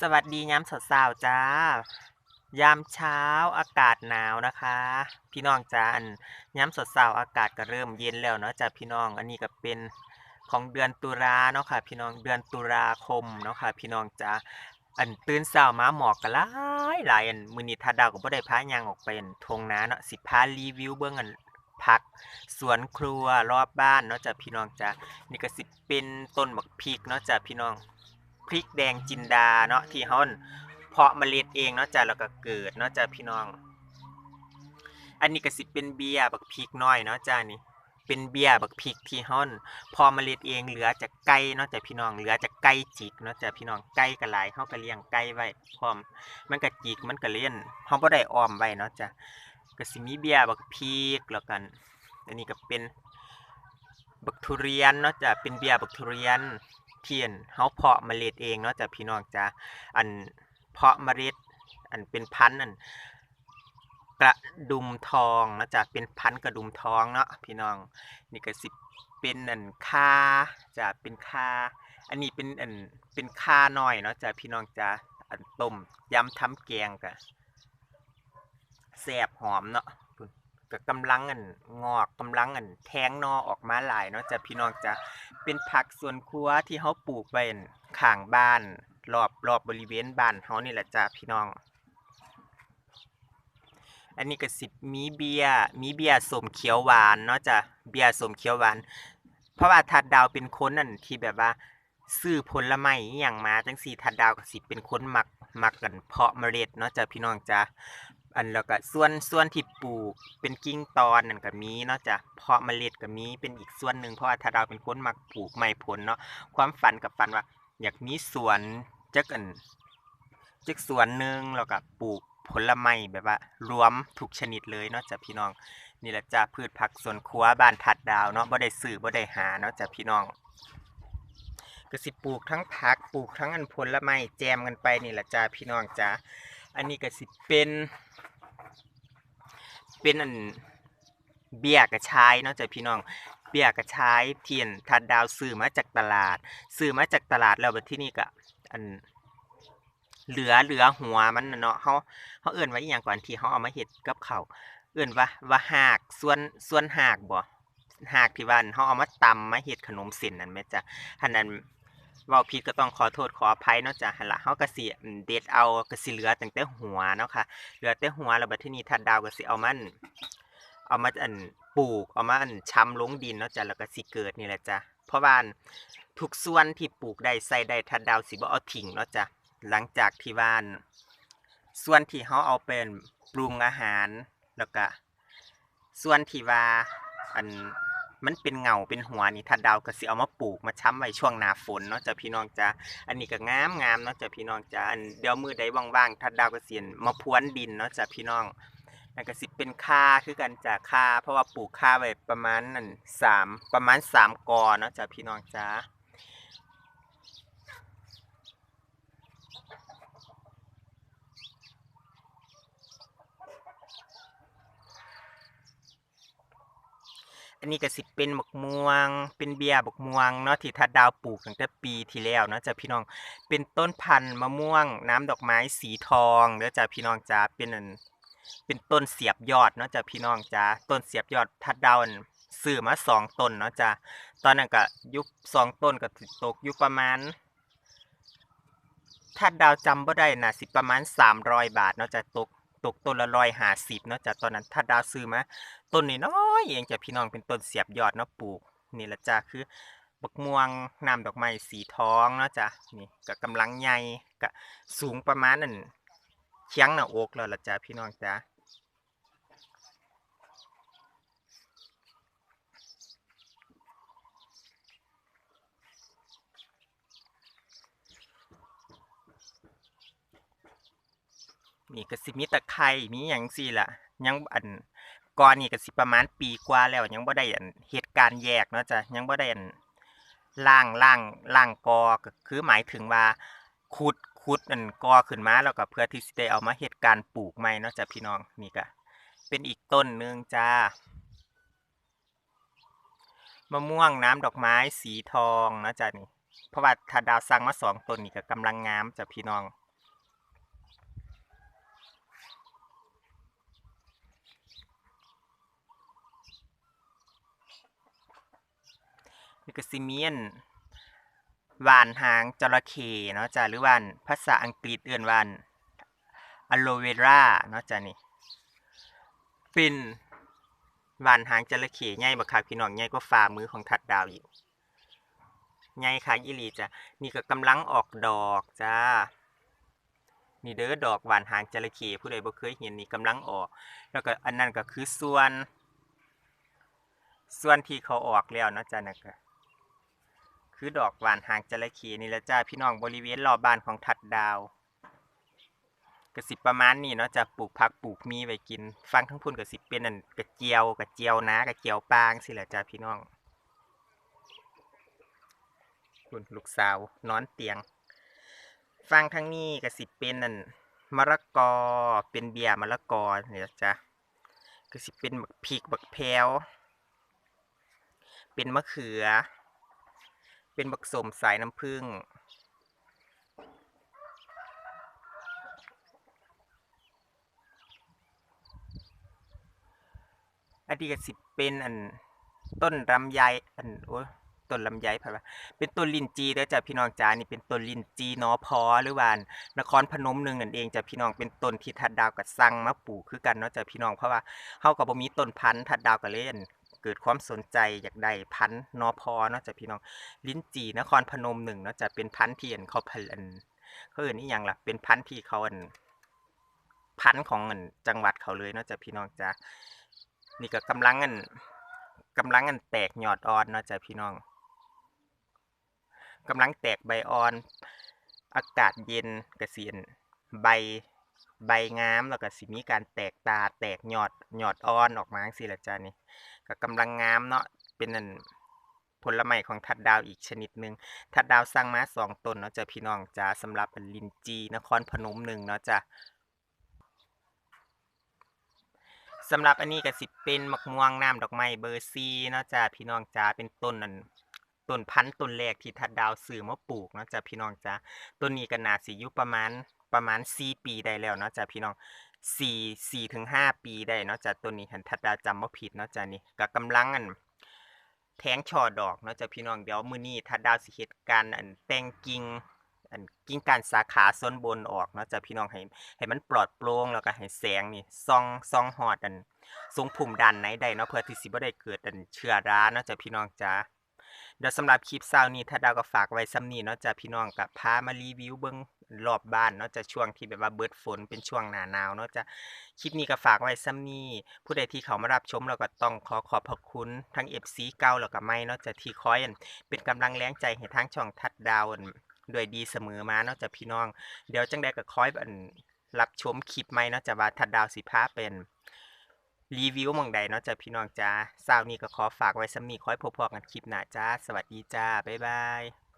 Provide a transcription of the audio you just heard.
สวัสดียามสาวๆจ้ายามเช้าอากาศหนาวนะคะ พี่น้องจ้าอันยามสาวๆอากาศก็เริ่มเย็นแล้วเนาะจ้าพี่น้องอันนี้ก็เป็นของเดือนตุลาเนาะค่ะ พี่น้องเดือนตุลาคมเนาะค่ะ พี่น้องจ้าอันตื่นเช้ามาหมอกก็หลายหลายอันมือนี้ถ้าดาวก็บ่ได้พายางออกไปอันทงนาเนาะสิพารีวิวเบิ่งอันผักสวนครัวรอบบ้านเนาะจ้าพี่น้องจ้านี่ก็สิเป็นต้นบักพริกเนาะจ้าพี่น้อง พริกแดงจินดาเนาะที่เฮาเพาะเมล็ดเองเนาะจ้ะแล้วก็เกิดเนาะจ้ะพี่น้อง อันนี้ก็สิเป็นเบียร์บักพริกน้อยเนาะจ้ะนี่เป็นเบียร์บักพริกที่เฮาพอเมล็ดเองเหลือจากไก่เนาะจ้ะพี่น้องเหลือจากไก่จิกเนาะจ้ะพี่น้องไก่ก็หลายเฮาก็เลี้ยงไก่ไว้พร้อม มันก็จิกมันก็เลี้ยนเฮาบ่ได้ออมไว้เนาะจ้ะก็สิมีเบียร์บักพริกแล้วกัน อันนี้ก็เป็นบักทุเรียนเนาะจ้ะเป็นเบียร์บักทุเรียน เทียนเฮาเพาะเมล็ดเองเนาะจ้ะพี่น้องจ้ะอันเพาะเมล็ด อันเป็นพันธุ์อันกระดุมทองเนาะจ้ะเป็นพันธุ์กระดุมทองเนาะพี่น้องนี่ก็สิเป็นอันคาจ้ะเป็นคาอันนี้เป็นอันเป็นคาน้อยเนาะจ้ะพี่น้องจ้ะอันต้มยำทำแกงกะแซ่บหอมเนาะพุ่นก็กำลังอันงอกกำลังอันแทงหนอออกมาหลายเนาะจ้ะพี่น้องจ้ะ เป็นผักสวนครัวที่เขาปลูกไว้ข้างบ้าน รอบรอบบริเวณบ้านเขานี่แหละจ้าพี่น้อง อันนี้ก็สิมีเบียร์มีเบียร์สมเขียวหวานเนาะจ้ะเบียร์สมเขียวหวาน เพราะว่าทัดดาวเป็นคนนั่นที่แบบว่าซื้อผลไม้อย่างมาจังสี่ทัดดาวก็สิเป็นคนหมักหมักกันเพาะเมล็ดเนาะจ้ะพี่น้องจ้ะ อันแล้วก็ส่วนส่วนที่ปลูกเป็นกิ่งตอนนั่นก็มีเนาะจ้ะเพาะเมล็ดก็มีเป็นอีกส่วนหนึ่งเพราะว่าทัดดาวเป็นคนมักปลูกไม้ผลเนาะความฝันกับฝันว่า อยากมีสวนจักอันจักสวนหนึ่งแล้วก็ปลูกผลไม้แบบว่า รวมทุกชนิดเลยเนาะจ้ะพี่น้องนี่แหละจ้ะพืชผักสวนครัวบ้านทัดดาวเนาะบ่ได้ซื้อบ่ได้หาเนาะจ้ะพี่น้องก็สิปลูกทั้งผักปลูกทั้งอันผลไม้แจมกันไปนี่แหละจ้าพี่น้องจ้าอันนี้ก็สิเป็น เป็นอันเบียกระชายเนาะจ้ะพี่น้อง เบียกระชายเทียนทัดดาวซื้อมาจากตลาด ซื้อมาจากตลาดแล้วบัดที่นี่ก็อันเหลือเหลือหัวมันน่ะเนาะเขาเขาเอื่นไว้อย่างก่อนที่เขาเอามาเห็ดกับเขาเอื่นว่าว่าหากส่วนส่วนหากบ่หากที่ว่าอันเขาเอามาตำมาเห็ดขนมเส้นนั่นแหมจ้ะหันนั้น เว้าผิดก็ต้องขอโทษขออภัยเนาะจ้ะหันละเฮาก็สิเด็ดเอาก็สิเหลือตั้งแต่หัวเนาะค่ะ เหลือแต่หัวแล้วบัดทีนี้ทัดดาวก็สิเอามันเอามาอันปลูกเอามาอันช้ำลงดินเนาะจ้ะแล้วก็สิเกิดนี่แหละจ้ะเพราะว่าทุกส่วนที่ปลูกได้ใส่ได้ทัดดาวสิบ่เอาทิ้งเนาะจ้ะหลังจากที่ว่านส่วนที่เฮาเอาเป็นปรุงอาหารแล้วก็ส่วนที่ว่าอัน มันเป็นเงาเป็นหัวนี่ถ้าดาวก็สิเอามาปลูกมาช้ำไว้ช่วงหน้าฝนเนาะจ้ะพี่น้องจ้ะอันนี้ก็งามงามเนาะจ้ะพี่น้องจ้ะอันเดี๋ยวมือใดว่างๆถ้าดาวก็เสียนมาพรวนดินเนาะจ้ะพี่น้องนั่นก็สิเป็นค่าคือกันจากค่าเพราะว่าปลูกค่าไว้ประมาณนั่นสามประมาณสามกอเนาะจ้ะพี่น้องจ้ะ อันนี้ก็สิเป็นบักม่วง เป็นเบียร์บักม่วงเนาะที่ทัดดาวปลูกตั้งแต่ปีที่แล้วเนาะจ้ะพี่น้อง เป็นต้นพันธุ์มะม่วง น้ำดอกไม้สีทองเด้อจ้ะพี่น้องจ้าเป็นอันเป็นต้นเสียบยอดเนาะจ้ะพี่น้องจ้าต้นเสียบยอดทัดดาวอันซื้อมาสองต้นเนาะจ้ะตอนนั้นก็ยุคสองต้นก็ตกอยู่ประมาณทัดดาวจำบ่ได้น่ะสิประมาณสามร้อยบาทเนาะจ้ะตก ตกต้นละร้อยห้าสิบเนาะจ้ะตอนนั้นถ้าดาวซื้อมาต้นน้อยเองจ้ะพี่น้องเป็นต้นเสียบยอดเนาะปลูกนี่ละจ้ะคือบักม่วงน้ำดอกไม้สีทองเนาะจ้ะนี่ก็กำลังใหญ่ก็สูงประมาณนั่นเชียงหน้าอกแล้วละจ้ะพี่น้องจ้ะ นี่ก็สิมีตะไคร้มีหยังซี่ละยังอันก่อนนี่ก็สิประมาณปีกว่าแล้ว ยังบ่ได้อันเหตุการณ์แยกเนาะจ้ะยังบ่ได้อันล่างล่างล่างกอก็คือหมายถึงว่าขุดขุดอันกอขึ้นมาแล้วก็เพื่อที่สิได้เอามาเฮ็ดการ์ปลูกใหม่เนาะจ้ะพี่น้องนี่ก็เป็นอีกต้นหนึงจ้ามะม่วงน้ำดอกไม้สีทองเนาะจ้ะนี่เพราะว่าถ้าดาวสั่งมาสองต้นนี่ก็กำลังงามจ้ะพี่น้อง นี่ก็สิมีอันวานหางจระเข้เนาะจ้ะหรือว่าอันภาษาอังกฤษเอื่นว่าอะโลเวราเนาะจ้ะนี่เป็นวานหางจระเข้ใหญ่บักคักพี่น้องใหญ่กว่าฝ่ามือของทัดดาวอีกใหญ่คักอีหลีจ้ะนี่ก็กำลังออกดอกจ้านี่เด้อดอกหวานหางจระเข้ผู้ใดบ่เคยเห็นนี่กำลังออก แล้วก็อันนั้นก็คือส่วน ส่วนที่เขาออกแล้วเนาะจ้ะนะก็ คือดอกหวานหางจระเข้นี่แหละจ้าพี่น้องบริเวณรอบบ้านของทัดดาวก็สิบประมาณนี้เนาะจะปลูกผักปลูกมีไว้กิน ฟังทั้งพุ่นก็สิบเป็นอันกระเจียวกระเจียวนะกระเจียวปางสิแหละจ้าพี่น้องคุณลูกสาวนอนเตียง ฟังทั้งนี้ก็สิบเป็นอันมะละกอเป็นเบียร์มะละกอเนี่ยจ้ะก็สิบเป็นบักพริกบักแพรวเป็นมะเขือ เป็นบักสมสายน้ำผึ้งอันนี้ก็สิเป็นอันต้นลำไยอันโอ้ต้นลำไยผ่านว่าเป็นต้นลินจีเด้อจ้ะพี่น้องจ้านี่เป็นต้นลินจีนอพอหรือว่านนครพนมหนึ่งนั่นเองจ้ะพี่น้องเป็นต้นที่ทัดดาวกับสั่งมาปลูกคือกันเนาะจ้ะพี่น้องเพราะว่าเฮาก็บ่มีต้นพันธุ์ทัดดาวก็เล่น เกิดความสนใจอยากได้พันธุ์นอพอเนาะจ้ะพี่น้อง ลิ้นจีนครพนมหนึ่งเนาะจะเป็นพันธุ์ที่อันเขาผลิตอันเขาเอ่นนี่ยังล่ะเป็นพันธุ์ที่เขาอันพันธุ์ของอันจังหวัดเขาเลยเนาะจะพี่น้องจ้านี่ก็กำลังอันกำลังอันแตกยอดอ่อนเนาะจะพี่น้องกำลังแตกใบอ่อน อากาศเย็นกระเสียนใบ ใบงามแล้วก็สิมีการแตกตาแตกหยอดหยอดอ่อนออกมาจังซี่ล่ะจ้านี่ก็กำลังงามเนาะเป็นอันผลไม้ของทัดดาวอีกชนิดหนึ่งทัดดาวสั่งมาสองต้นเนาะจ้ะพี่น้องจ้าสำหรับลินจีนครพนมหนึ่งเนาะจ้ะสำหรับอันนี้ก็สิเป็นมะม่วงน้ำดอกไม้เบอร์ซีเนาะจ้ะพี่น้องจ้าเป็นต้นอันต้นพันธุ์ต้นแรกที่ทัดดาวซื้อมาปลูกเนาะจ้ะพี่น้องจ้าต้นนี้ก็น่าสิอยู่ประมาณ ประมาณสี่ปีได้แล้วเนาะจ้ะพี่น้องสี่สี่ถึงห้าปีได้เนาะจ้ะต้นนี้หันทัดดาจำบ่ผิดเนาะจ้ะนี่ก็กำลังอันแทงช่อดอกเนาะจ้ะพี่น้องเดี๋ยวมื้อนี้ถ้าดาวสิเฮ็ดการอันแต่งกิ่งอันกิ่งกานสาขาส่วนบนออกเนาะจ้ะพี่น้องให้ให้มันปลอดโปร่งแล้วก็ให้แสงนี่ส่องส่องฮอดอันทรงภูมิด้านในได้เนาะเพื่อที่สิบ่ได้เกิดอันเชื้อราเนาะจ้ะพี่น้องจ้า เดี๋ยวสำหรับคลิปเช้านี้ถ้าดาวก็ฝากไว้ซ้ำนี้เนาะจ้ะพี่น้องก็พามารีวิวเบิ่งรอบบ้านเนาะจะช่วงที่แบบว่าเบิดฝนเป็นช่วงหนาหนาวเนาะจะคลิปนี้ก็ฝากไว้ซ้ำนี้ผู้ใดที่เขามารับชมเราก็ต้องขอขอบพระคุณทั้ง FC เก่าแล้วก็ใหม่เนาะจะที่คอยเป็นกำลังแรงใจให้ทางช่องทัดดาวด้วยดีเสมอมาเนาะจะพี่น้อง เดี๋ยวจังใดก็คอยรับชมคลิปใหม่เนาะจะว่าทัดดาวสิพาเป็น รีวิวมองใดเนาะจะพี่น้องจ้าสาวนี้ก็ขอฝากไว้สมีคอยพบพอกันคลิปหน้าจ้า สวัสดีจ้า บ๊ายบาย